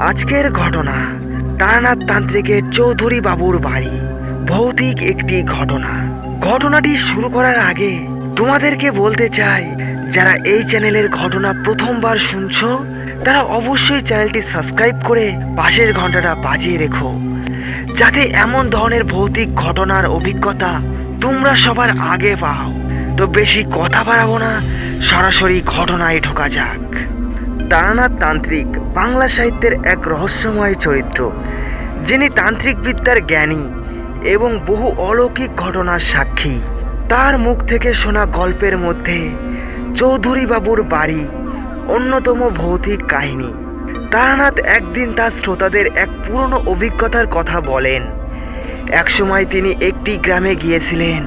আজকের ঘটনা, তারানাথ তান্ত্রিকের চৌধুরী বাবুর বাড়ি, ভৌতিক একটি ঘটনা। ঘটনাটি শুরু করার আগে তোমাদেরকে বলতে চাই, যারা এই চ্যানেলের ঘটনা প্রথমবার শুনছো, তারা অবশ্যই চ্যানেলটি সাবস্ক্রাইব করে পাশের ঘন্টাটা বাজিয়ে রেখো, যাতে এমন ধরনের ভৌতিক ঘটনার অভিজ্ঞতা তোমরা সবার আগে পাও। তো বেশি কথা বাড়াবো না, সরাসরি ঘটনায় ঢোকা যাক। তারানাথ তান্ত্রিক বাংলা সাহিত্যের এক রহস্যময় চরিত্র, যিনি তান্ত্রিক বিদ্যার জ্ঞানী এবং বহু অলৌকিক ঘটনার সাক্ষী। তার মুখ থেকে শোনা গল্পের মধ্যে চৌধুরী বাবুর বাড়ি, অন্যতম ভৌতিক কাহিনী। তারানাথ একদিন তার শ্রোতাদের এক পুরনো অভিজ্ঞতার কথা বলেন। একসময় তিনি একটি গ্রামে গিয়েছিলেন,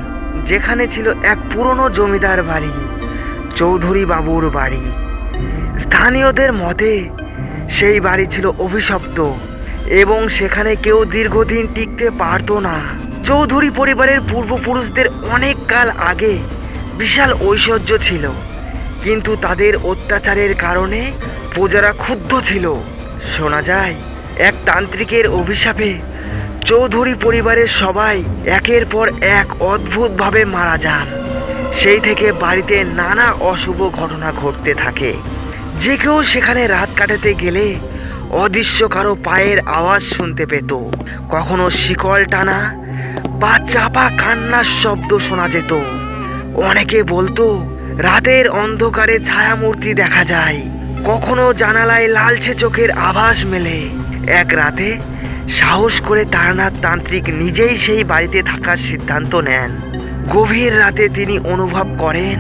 যেখানে ছিল এক পুরনো জমিদার বাড়ি চৌধুরী বাবুর বাড়ি। স্থানীয়দের মতে, সেই বাড়ি ছিল অভিশপ্ত এবং সেখানে কেউ দীর্ঘদিন টিকতে পারতো না। চৌধুরী পরিবারের পূর্বপুরুষদের অনেক কাল আগে বিশাল ঐশ্বর্য ছিল, কিন্তু তাদের অত্যাচারের কারণে প্রজারা ক্ষুব্ধ ছিল। শোনা যায়, এক তান্ত্রিকের অভিশাপে চৌধুরী পরিবারের সবাই একের পর এক অদ্ভুতভাবে মারা যান। সেই থেকে বাড়িতে নানা অশুভ ঘটনা ঘটতে থাকে। যে কেউ সেখানে রাত কাটাতে গেলে অদৃশ্য কারও পায়ের আওয়াজ শুনতে পেত। কখনো শিকল টানা বা চাপা কান্নার শব্দ শোনা যেত। অনেকে বলতো, রাতের অন্ধকারে ছায়ামূর্তি দেখা যায়। কখনো জানালায় লালচে চোখের আভাস মেলে। এক রাতে সাহস করে তারনাথ তান্ত্রিক নিজেই সেই বাড়িতে থাকার সিদ্ধান্ত নেন। গভীর রাতে তিনি অনুভব করেন,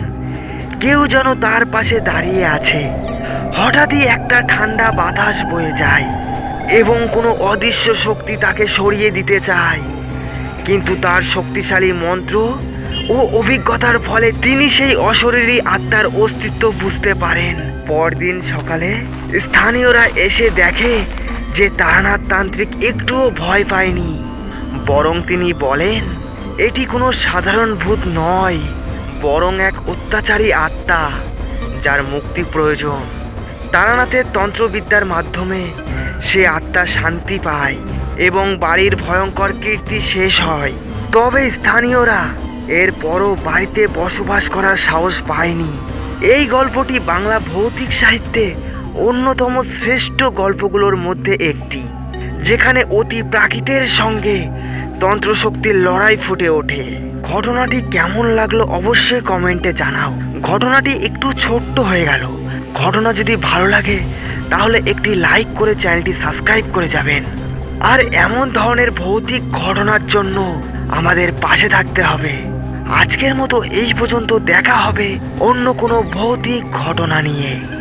কেউ যেন তার পাশে দাঁড়িয়ে আছে। হঠাৎই একটা ঠান্ডা বাতাস বয়ে যায় এবং কোনো অদৃশ্য শক্তি তাকে সরিয়ে দিতে চায়। কিন্তু তার শক্তিশালী মন্ত্র ও অভিজ্ঞতার ফলে তিনি সেই অশরীরী আত্মার অস্তিত্ব বুঝতে পারেন। পরদিন সকালে স্থানীয়রা এসে দেখে যে তারানাথ তান্ত্রিক একটুও ভয় পায়নি। বরং তিনি বলেন এটি কোনো সাধারণ ভূত নয়, বরং এক অত্যাচারী আত্মা, যার মুক্তি প্রয়োজন। তারানাথের তন্ত্রবিদ্যার মাধ্যমে সে আত্মা শান্তি পায় এবং বাড়ির ভয়ঙ্কর কীর্তি শেষ হয়। তবে স্থানীয়রা এরপরও বাড়িতে বসবাস করার সাহস পায়নি। এই গল্পটি বাংলা ভৌতিক সাহিত্যে অন্যতম শ্রেষ্ঠ গল্পগুলোর মধ্যে একটি, যেখানে অতি প্রাকৃতের সঙ্গে তন্ত্রশক্তির লড়াই ফুটে ওঠে। ঘটনাটি কেমন লাগল অবশ্যই কমেন্টে জানাও। ঘটনাটি একটু ছোট্ট হয়ে গেল। ঘটনা যদি ভালো লাগে, তাহলে একটি লাইক করে চ্যানেলটি সাবস্ক্রাইব করে যাবেন। আর এমন ধরনের ভৌতিক ঘটনার জন্য আমাদের পাশে থাকতে হবে। আজকের মতো এই পর্যন্ত দেখা হবে অন্য কোনো ভৌতিক ঘটনা নিয়ে।